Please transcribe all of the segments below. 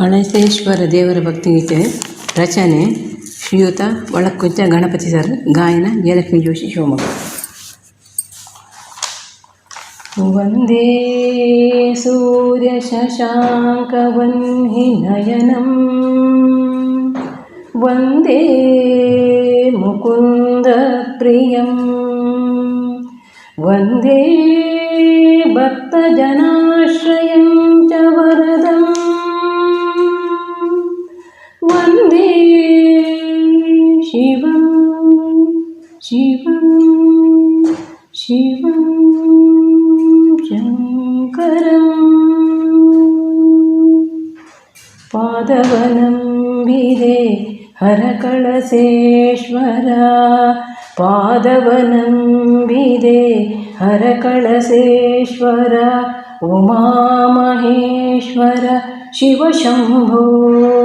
ಗಣೇಶೇಶ್ವರ ದೇವರ ಭಕ್ತಿಗೀತೆ ರಚನೆ ಶ್ರೀಯುತ ಒಳಕುಂಚ ಗಣಪತಿ ಸರ್ ಗಾಯನ ಜಯಲಕ್ಷ್ಮಿ ಜೋಶಿ ಶಿವಮೊಗ್ಗ. ವಂದೇ ಸೂರ್ಯ ಶಶಾಂಕವನ್ಹಿ ನಯನಂ. ವಂದೇ ಮುಕುಂದ ಪ್ರಿಯಂ. ವಂದೇ ಭಕ್ತಜನಾಶ್ರಯಂ ಚ ವರದಂ वन्दे शिवं शिवं शिवं विदे हरकळसेश्वर पादवनं विदे हरकळसेश्वर उमामहेश्वर शिवशम्भो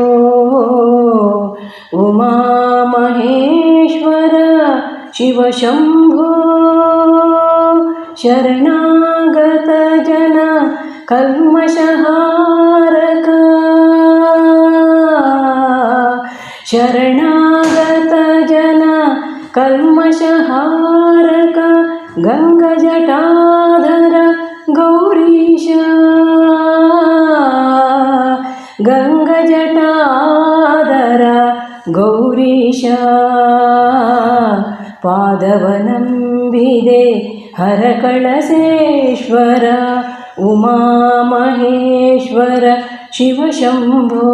उमामहेश्वर शिवशम्भो शरणागतजन कल्मषहारक। शरणागतजन कल्मषहारक गङ्गजटाधर गौरीश। गङ्गजटाधर ಗೌರೀಶ ಪಾದವನಂಬಿದೆ ಹರಕಳಸೇಶ್ವರ ಉಮಾಮಹೇಶ್ವರ ಶಿವಶಂಭೋ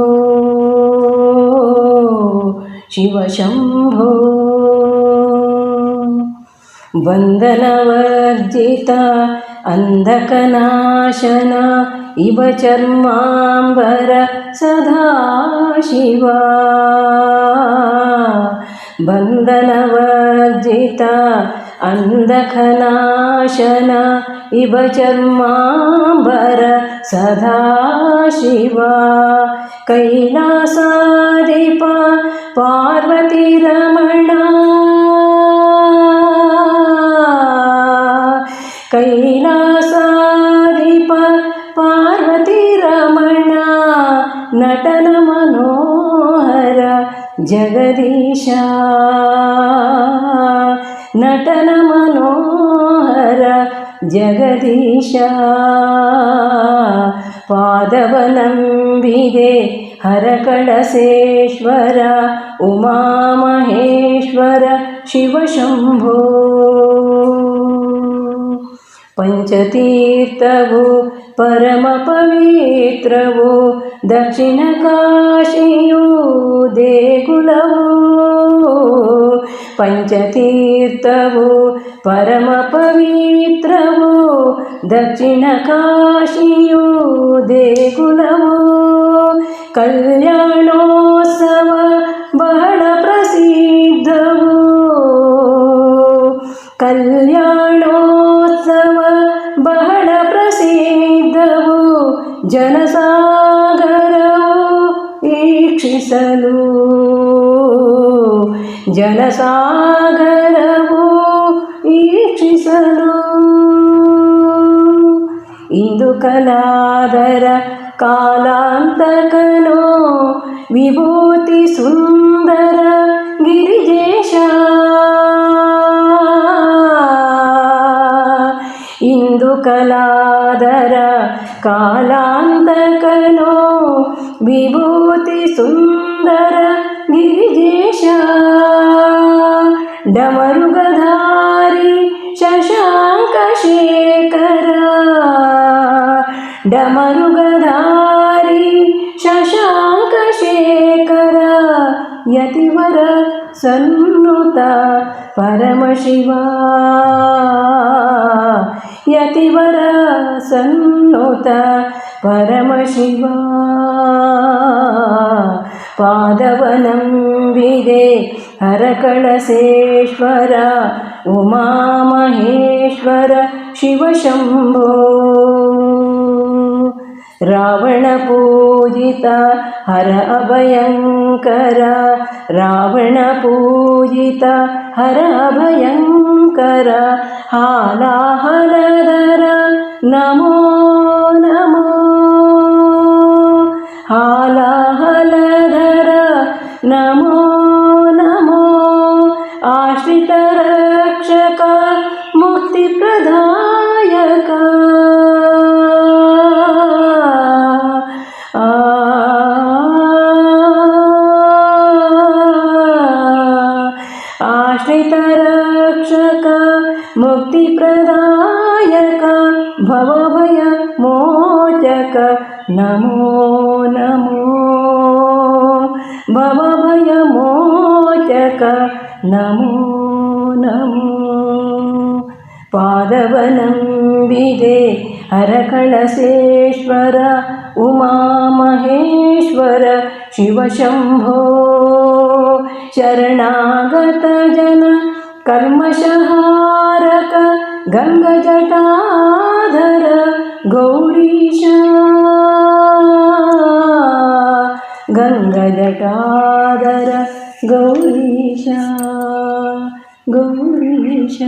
ಶಿವಶಂಭೋ. ಬಂಧನವರ್ಜಿತ अन्धकनाशन इव चर्माम्बर सदा शिवा। बन्धनवर्जित अन्धकनाशन इव चर्माम्बर सदा शिवा। कैलासादिप पार्वतीरमणा नटनमनोहर जगदीशा। नटनमनोहर जगदीशा। पादवनं विदे हरकळसेश्वर उमामहेश्वर शिवशम्भो पञ्चतीर्थवो परमपवित्रवो दक्षिणकाशियो देकुलवो पञ्चतीर्थवो परमपवित्रवो दक्षिणकाशियो देकुलवो कल्याणो ಜನಸಾಗರವು ಈಕ್ಷಿಸಲು ಜನಸಾಗರವು ಈಕ್ಷಿಸಲು ಇಂದು ಕಲಾದರ ಕಾಲಾಂತಕನೋ ವಿಭೂತಿ ಸುಂದರ ಗಿರಿಜೇಶ ಇಂದು ಕಲಾದರ कालान्तकलो विभूतिसुन्दर गिरिजेश डमरुगधारी शशाङ्कशेखर। शेखर डमरुगधारी शशाङ्क ಯತಿವರ ಸನ್ನುತ ಪರಮಶಿವ ಯತಿವರ ಸನ್ನುತ ಪರಮಶಿವ ಪಾದವನಂ ವಿದೆ ಹರಕಳಸೇಶ್ವರ ಉಮಾಮಹೇಶ್ವರ रावणपूजिता हर अभयङ्कर रावणपूजिता हर अभयङ्कर हालाहलधर नमो नमो। हालाहलधर नमो भवभयमोचक नमो नमो। भवभयमोचक नमो नमो। पादवनम्बिदे हरकळसेश्वर उमामहेश्वर शिवशम्भो। शरणागतजन कर्मशहारक गङ्गजटाधर ಗಂಗಜಟಾದರ ಗೌರೀಶ ಗೌರೀಶ